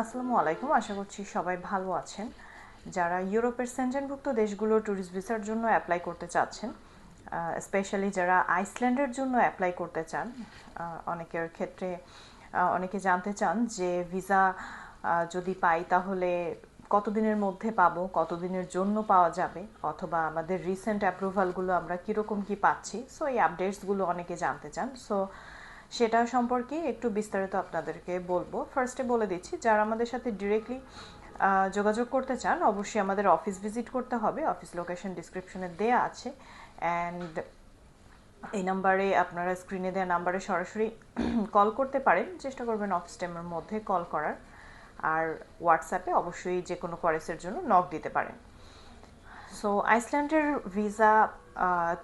আসসালামু আলাইকুম, আশা করছি সবাই ভালো আছেন। যারা ইউরোপের সেনজেনভুক্ত দেশগুলো ট্যুরিস্ট ভিসার জন্য অ্যাপ্লাই করতে চাচ্ছেন স্পেশালি যারা আইসল্যান্ডের জন্য অ্যাপ্লাই করতে চান অনেকের ক্ষেত্রে অনেকে জানতে চান যে ভিসা যদি পাই তাহলে কতদিনের মধ্যে পাবো, কতদিনের জন্য পাওয়া যাবে, অথবা আমাদের রিসেন্ট অ্যাপ্রুভালগুলো আমরা কীরকম কী পাচ্ছি। সো এই আপডেটসগুলো অনেকে জানতে চান। সো সেটা সম্পর্কে একটু বিস্তারিত আপনাদেরকে বলব। ফার্স্টে বলে দিচ্ছি, যারা আমাদের সাথে ডিরেক্টলি যোগাযোগ করতে চান, অবশ্যই আমাদের অফিস ভিজিট করতে হবে। অফিস লোকেশন ডিসক্রিপশনে দেয়া আছে। অ্যান্ড এই নাম্বারে আপনারা স্ক্রিনে দেওয়া নাম্বারে সরাসরি কল করতে পারেন। চেষ্টা করবেন অফিস টাইমের মধ্যে কল করার। আর হোয়াটসঅ্যাপে অবশ্যই যে কোনো কোয়ারেসের জন্য নক দিতে পারেন। সো আইসল্যান্ডের ভিসা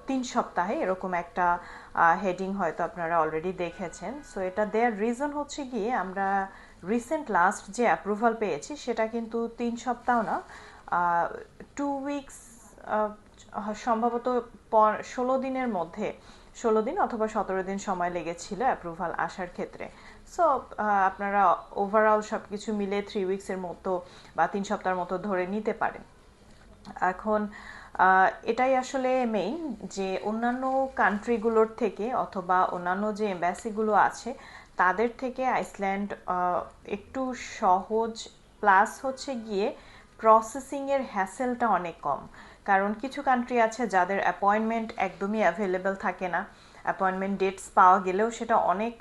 তিন সপ্তাহে এরকম একটা হেডিং হয়তো আপনারা অলরেডি দেখেছেন। সো এটা দেওয়ার রিজন হচ্ছে গিয়ে আমরা রিসেন্ট লাস্ট যে অ্যাপ্রুভাল পেয়েছি, সেটা কিন্তু তিন সপ্তাহ না টু উইকস সম্ভবত ষোলো দিনের মধ্যে, ষোলো দিন অথবা সতেরো দিন সময় লেগেছিল অ্যাপ্রুভাল আসার ক্ষেত্রে। সো আপনারা ওভারঅল সব কিছু মিলে থ্রি উইকসের মতো বা তিন সপ্তাহের মতো ধরে নিতে পারেন। এখন এটাই আসলে মেইন যে অন্যান্য কান্ট্রিগুলোর থেকে অথবা অন্যান্য যে এম্বাসিগুলো আছে, তাদের থেকে আইসল্যান্ড একটু সহজ প্লাস হচ্ছে গিয়ে প্রসেসিংয়ের হ্যাসেলটা অনেক কম। কারণ কিছু কান্ট্রি আছে যাদের অ্যাপয়েন্টমেন্ট একদমই অ্যাভেলেবেল থাকে না। অ্যাপয়েন্টমেন্ট ডেটস পাওয়া গেলেও সেটা অনেক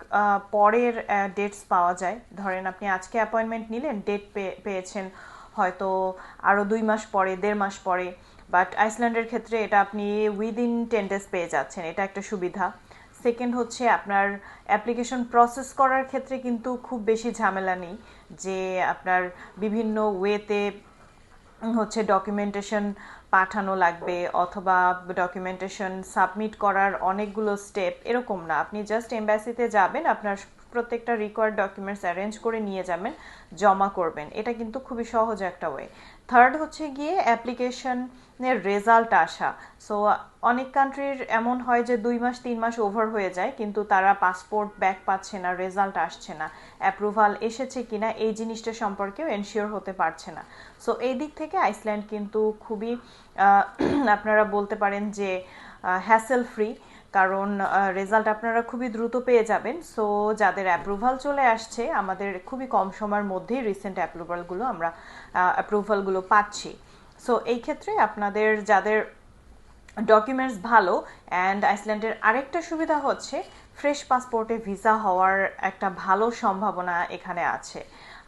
পরের ডেটস পাওয়া যায়। ধরেন আপনি আজকে অ্যাপয়েন্টমেন্ট নিলেন ডেট পেয়েছেন। হয়তো আরও দুই মাস পরে, দেড় মাস পরে। বাট আইসল্যান্ডের ক্ষেত্রে এটা আপনি উইদিন টেন ডেজ পেয়ে যাচ্ছেন, এটা একটা সুবিধা। সেকেন্ড হচ্ছে আপনার অ্যাপ্লিকেশন প্রসেস করার ক্ষেত্রে কিন্তু খুব বেশি ঝামেলা নেই, যে আপনার বিভিন্ন ওয়েতে হচ্ছে ডকুমেন্টেশন পাঠানো লাগবে অথবা ডকুমেন্টেশন সাবমিট করার অনেকগুলো স্টেপ এরকম না। আপনি জাস্ট এম্বাসিতে যাবেন, আপনার প্রত্যেকটা রিকোয়ার্ড ডকুমেন্টস অ্যারেঞ্জ করে নিয়ে যাবেন, জমা করবেন। এটা কিন্তু খুবই সহজ একটা ওয়ে থার্ড হচ্ছে গিয়ে অ্যাপ্লিকেশনের রেজাল্ট আসা। সো অনেক কান্ট্রির এমন হয় যে দুই মাস, তিন মাস ওভার হয়ে যায়, কিন্তু তারা পাসপোর্ট ব্যাক পাচ্ছে না রেজাল্ট আসছে না। অ্যাপ্রুভাল এসেছে কিনা, এই জিনিসটা সম্পর্কেও এনশিওর হতে পারছে না। সো এই দিক থেকে আইসল্যান্ড কিন্তু খুবই আপনারা বলতে পারেন যে হ্যাসেল ফ্রি কারণ রেজাল্ট আপনারা খুবই দ্রুত পেয়ে যাবেন। সো যাদের অ্যাপ্রুভাল চলে আসছে, আমাদের খুবই কম সময়ের মধ্যেই রিসেন্ট অ্যাপ্রুভালগুলো আমরা অ্যাপ্রুভালগুলো পাচ্ছি। সো এই ক্ষেত্রে আপনাদের যাদের ডকুমেন্টস ভালো অ্যান্ড আইসল্যান্ডের আরেকটা সুবিধা হচ্ছে ফ্রেশ পাসপোর্টে ভিসা হওয়ার একটা ভালো সম্ভাবনা এখানে আছে।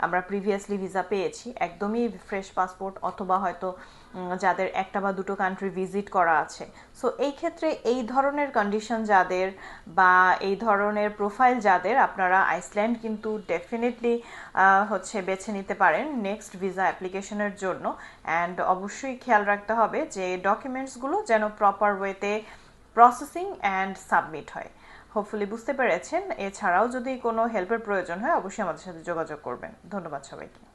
আমরা প্রিভিয়াসলি ভিসা পেয়েছি, একদমই ফ্রেশ পাসপোর্ট অথবা হয়তো যাদের একটা বা দুটো কান্ট্রি ভিজিট করা আছে। সো এই ক্ষেত্রে এই ধরনের কন্ডিশন যাদের বা এই ধরনের প্রোফাইল যাদের, আপনারা আইসল্যান্ড কিন্তু ডেফিনেটলি হচ্ছে বেছে নিতে পারেন নেক্সট ভিসা অ্যাপ্লিকেশনের জন্য। অ্যান্ড অবশ্যই খেয়াল রাখতে হবে যে ডকুমেন্টসগুলো যেন প্রপার ওয়েতে প্রসেসিং অ্যান্ড সাবমিট হয়। হোপফুলি বুঝতে পেরেছেন। এছাড়াও যদি কোনো হেল্পের প্রয়োজন হয়, অবশ্যই আমাদের সাথে যোগাযোগ করবেন। ধন্যবাদ সবাইকে।